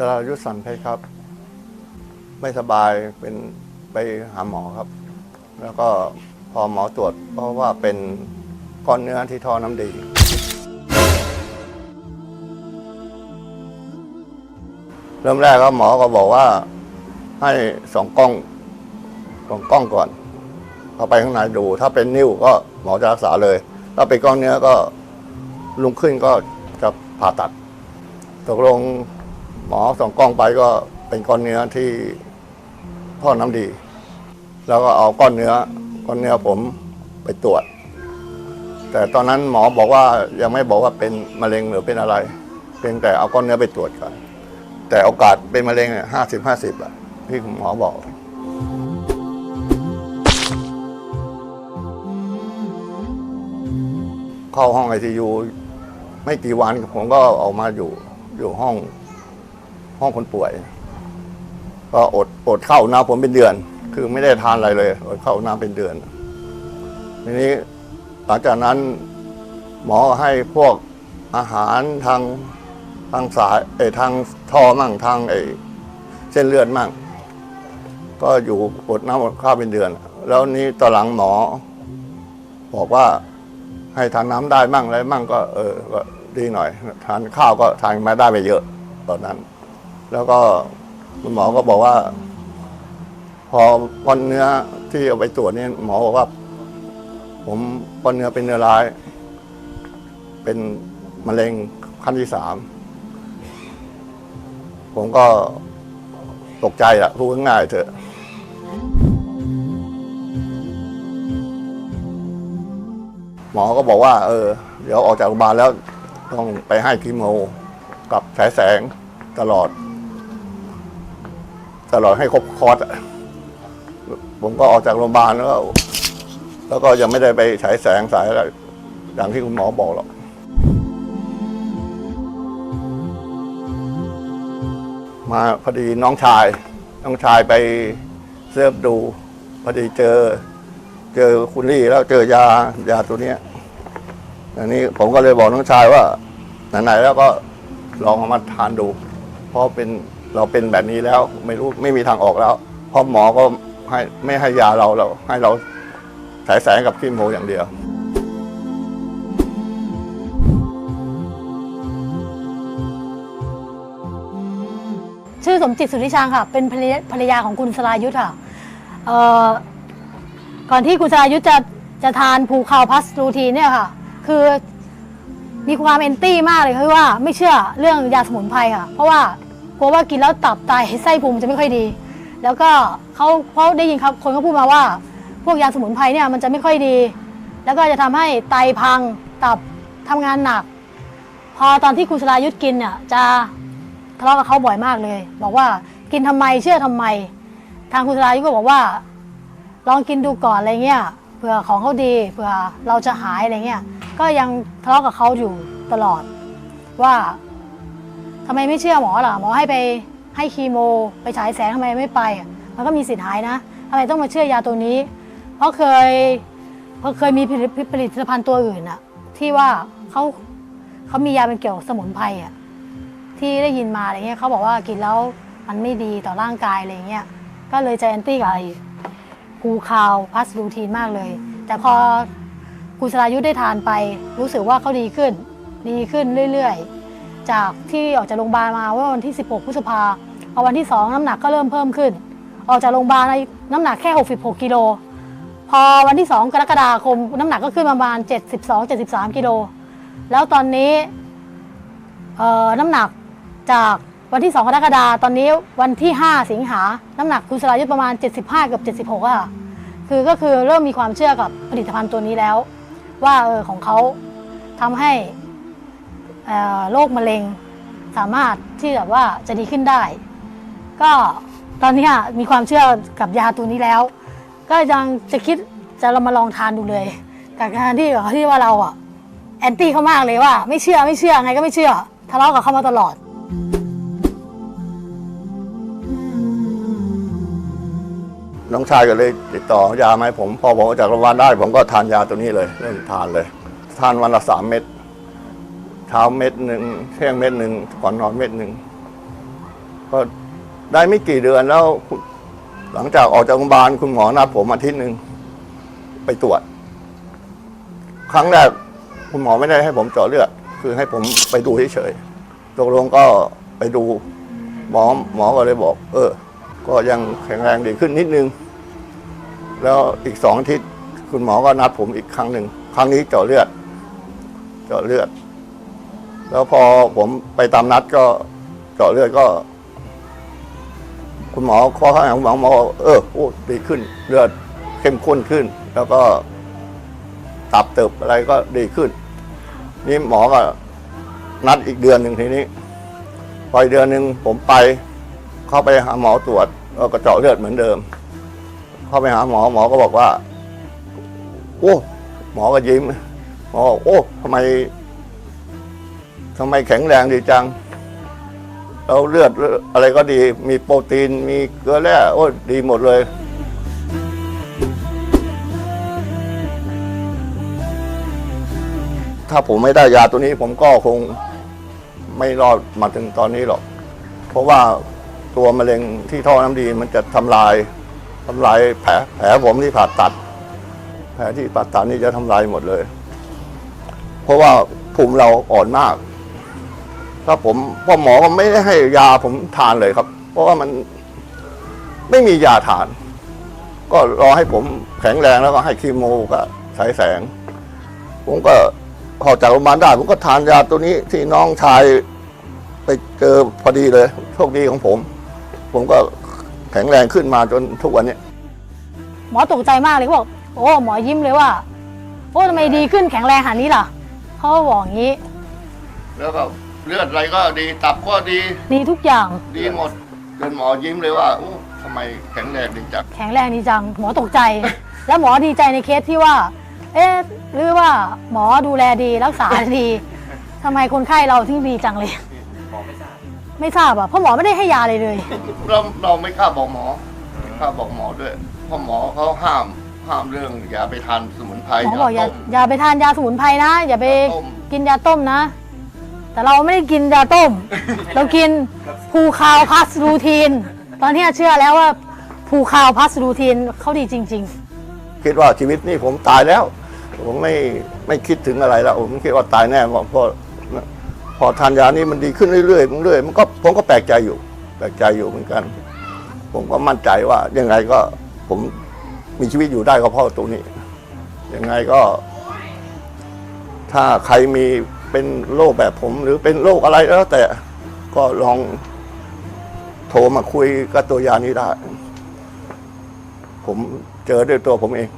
สรายุทธสันเพชรครับ ไม่สบายเป็นไปหาหมอครับ แล้วก็พอหมอตรวจเพราะว่าเป็นก้อนเนื้อที่ท่อน้ำดี เริ่มแรกก็หมอก็บอกว่าให้สองกล้องสองกล้องก่อนเข้าไปข้างในดู ถ้าเป็นนิ้วก็หมอจะรักษาเลย ถ้าเป็นก้อนเนื้อก็ลุงขึ้นก็จะผ่าตัด ตกลง หมอส่องกล้องไปก็เป็นก้อนเนื้อที่ท่อน้ำดี แล้วก็เอาก้อนเนื้อก้อนเนื้อผมไปตรวจ แต่ตอนนั้นหมอบอกว่ายังไม่บอกว่าเป็นมะเร็งหรือเป็นอะไร เพียงแต่เอาก้อนเนื้อไปตรวจก่อนแต่โอกาสเป็นมะเร็งห้าสิบห้าสิบอะที่หมอบอกเข้าห้องไอซียูไม่กี่วันผมก็ออกมาอยู่อยู่ห้อง ห้องคนป่วย ก็อดอดเข้าน้ำผมเป็นเดือน คือไม่ได้ทานอะไรเลยอดเข้าน้ำเป็นเดือนทีนี้หลังจากนั้นหมอให้พวกอาหารทางทางสายเอทางท่อมั่งทางไอเส้นเลือดมั่ง ก็อยู่อดน้ำอดข้าวเป็นเดือน แล้วนี้ตอนหลังหมอ บอกว่าให้ทานน้ำได้มั่งอะไรมั่งก็ เออก็ดีหน่อย ทานข้าวก็ทานไม่ได้ไม่เยอะตอนนั้น แล้วก็คุณหมอก็บอกว่า พอก้อนเนื้อที่เอาไปตรวจเนี่ยหมอบอกว่า ผมก้อนเนื้อเป็นเนื้อร้าย เป็นมะเร็งขั้นที่สามผมก็ตกใจอะพูดง่ายๆเถอะหมอก็บอกว่า เออ เดี๋ยวออกจากโรงพยาบาลแล้วต้องไปให้คีโมกับฉายแสงตลอด ตลอดให้ครบคอร์สผมก็ออกจากโรงพยาบาลแล้วก็แล้วก็ยังไม่ได้ไปฉายแสงสายอะไรอย่างที่คุณหมอบอกหรอกมาพอดีน้องชาย น้องชายไปเสิร์ฟดู พอดีเจอ เจอคุณลี่แล้วเจอยายาตัวเนี้ยอันนี้ผมก็เลยบอกน้องชายว่าไหนๆแล้วก็ลองเอามาทานดู เพราะเป็น เราเป็นแบบนี้แล้วไม่รู้ไม่มีทางออกแล้วเพราะหมอก็ให้ไม่ให้ยาเราเราให้เราฉายแสงกับคีโมอย่างเดียว ชื่อสมจิตสุทธิชางค่ะ เป็นภรรยาภรยาของคุณสรายุทธ์ค่ะก่อนที่คุณสรายุทธ์จะจะทานภูคาวพัสรูทีเนี่ยค่ะ คือมีความเอนตี้มากเลยคือว่าไม่เชื่อเรื่องยาสมุนไพรค่ะ เพราะว่า กลัวว่ากินแล้วตับไตไส้พุงจะไม่ค่อยดี แล้วก็เขาเพราะได้ยินครับคนเขาพูดมาว่า พวกยาสมุนไพรเนี่ยมันจะไม่ค่อยดี แล้วก็จะทำให้ไตพังตับทำงานหนัก พอตอนที่คุณสรายุทธกินเนี่ยจะทะเลาะกับเขาบ่อยมากเลย บอกว่ากินทำไมเชื่อทำไม ทางคุณสรายุทธก็บอกว่า ลองกินดูก่อนอะไรเงี้ยเผื่อของเขาดีเผื่อเราจะหายอะไรเงี้ยก็ยังทะเลาะกับเขาอยู่ตลอดว่า ทำไมไม่เชื่อหมอล่ะหมอให้ไปให้คีโม ไปฉายแสงทำไมไม่ไป มันก็มีสิทธิ์หายนะทำไมต้องมาเชื่อยาตัวนี้ เพราะเคยเพราะเคยมีผลิตผลิตภัณฑ์ตัวอื่นอะที่ว่าเขาเขามียาเป็นเกี่ยวกับสมุนไพรอะที่ได้ยินมาอะไรเงี้ยเขาบอกว่ากินแล้วมันไม่ดีต่อร่างกายอะไรเงี้ยก็เลยจะแอนตี้กับไอ้กูคาวพัสลูทีนมากเลย แต่พอคุณสรายุทธได้ทานไป รู้สึกว่าเขาดีขึ้น ดีขึ้นเรื่อยๆ จากที่ออกจากโรงพยาบาลมาว่าวันที่ 16 พฤษภาพอวันที่ 2 น้ำหนักก็เริ่มเพิ่มขึ้น ออกจากโรงพยาบาลน้ำหนักแค่ 66 กิโล พอวันที่ 2 กรกฎาคม น้ำหนักก็ขึ้นมาประมาณ 72-73 กิโล แล้วตอนนี้เอ่อน้ำหนักจากวันที่ 2 กรกฎาคมตอนนี้วันที่ 5 สิงหา น้ำหนักคุณสรายุทธประมาณ 75 กับ 76อะคือก็คือเริ่มมีความเชื่อกับผลิตภัณฑ์ตัวนี้แล้ว ว่าเออของเขาทำให้ โรคมะเร็งสามารถที่แบบว่าจะดีขึ้นได้ ก็ตอนนี้มีความเชื่อกับยาตัวนี้แล้ว ก็ยังจะคิดจะเรามาลองทานดูเลยกับการที่ที่ว่าเราอะแอนตี้เขามากเลยว่า ไม่เชื่อไม่เชื่อไงก็ไม่เชื่อทะเลาะกับเขามาตลอดน้องชายก็เลยติดต่อยามาให้ผม พอผมออกจากโรงพยาบาลได้ ผมก็ทานยาตัวนี้เลยเริ่มทานเลย ทานวันละสามเม็ด เช้าเม็ดหนึ่งเที่ยงเม็ดหนึ่งก่อนนอนเม็ดหนึ่งก็ได้ไม่กี่เดือนแล้ว หลังจากออกจากโรงพยาบาลคุณหมอนัดผมอาทิตย์หนึ่งไปตรวจ ครั้งแรกคุณหมอไม่ได้ให้ผมเจาะเลือดคือให้ผมไปดูเฉยๆตกลงก็ไปดูหมอหมอก็เลยบอก เออ ก็ยังแข็งแรงดีขึ้นนิดนึง แล้วอีกสองอาทิตย์คุณหมอก็นัดผมอีกครั้งหนึ่ง ครั้งนี้เจาะเลือด เจาะเลือด แล้วพอผมไปตามนัดก็เจาะเลือดก็ คุณหมอข้อข้างหลังหมอหมอบอกเออโอ้ดีขึ้น เลือดเข้มข้นขึ้น แล้วก็ตับเติบอะไรก็ดีขึ้น นี่หมอก็นัดอีกเดือนหนึ่งทีนี้พออีกเดือนหนึ่งผมไป เข้าไปหาหมอตรวจก็เจาะเลือดเหมือนเดิม เข้าไปหาหมอหมอก็บอกว่า โอ้ หมอก็ยิ้มหมอโอ้ทำไม ทำไมแข็งแรงดีจังแล้วเลือดอะไรก็ดี มีโปรตีน มีเกลือแร่โอ้ดีหมดเลย ถ้าผมไม่ได้ยาตัวนี้ผมก็คงไม่รอดมาถึงตอนนี้หรอก เพราะว่าตัวมะเร็งที่ท่อน้ำดีมันจะทำลายทำลายแผลแผลผมที่ผ่าตัด แผลที่ผ่าตัดนี่จะทำลายหมดเลย เพราะว่าภูมิเราอ่อนมาก ถ้าผมพ่อหมอก็ไม่ได้ให้ยาผมทานเลยครับ เพราะว่ามันไม่มียาทาน ก็รอให้ผมแข็งแรงแล้วก็ให้คีโมกับฉายแสง ผมก็ออกจากโรงพยาบาลได้ผมก็ทานยาตัวนี้ที่น้องชายไปเจอพอดีเลยโชคดีของผม ผมก็แข็งแรงขึ้นมาจนทุกวันนี้หมอตกใจมากเลยเขาบอกโอ้หมอยิ้มเลยว่า โอ้ทำไมดีขึ้นแข็งแรงขนาดนี้ล่ะเขาก็บอกอย่างนี้ แล้วก็ เลือดอะไรก็ดีตับก็ดีดีทุกอย่าง ดีหมดจนหมอยิ้มเลยว่าอู้ทำไมแข็งแรงดีจังแข็งแรงดีจัง หมอตกใจ แล้วหมอดีใจในเคสที่ว่า เอ๊ะหรือว่าหมอดูแลดีรักษาดีทำไมคนไข้เราที่ดีจังเลยไม่ทราบอะเพราะหมอไม่ได้ให้ยาเลยเลย เราเราไม่กล้าบอกหมอไม่กล้าบอกหมอด้วยเพราะหมอเขาห้ามห้ามเรื่องอย่าไปทานสมุนไพรหมอบอกอย่าต้มอย่าไปทานยาสมุนไพรนะ อย่าไปยาต้มกินยาต้มนะ แต่เราไม่ได้กินยาต้ม เรากินภูคาวพัสรูทีน ตอนนี้เชื่อแล้วว่าภูคาวพัสรูทีนเขาดีจริง คิดว่าชีวิตนี่ผมตายแล้ว ผมไม่ไม่คิดถึงอะไรแล้วผมคิดว่าตายแน่เพราะเพราะพอทานยานี้มันดีขึ้นเรื่อยๆเรื่อยๆมันก็ผมก็แปลกใจอยู่ แปลกใจอยู่เหมือนกัน ผมก็มั่นใจว่ายังไงก็ผมมีชีวิตอยู่ได้ก็เพราะตรงนี้ยังไงก็ ถ้าใครมี เป็นโรคแบบผมหรือเป็นโรคอะไรแล้วแต่ก็ลองโทรมาคุยกับตัวยานี้ได้ ผมเจอด้วยตัวผมเอง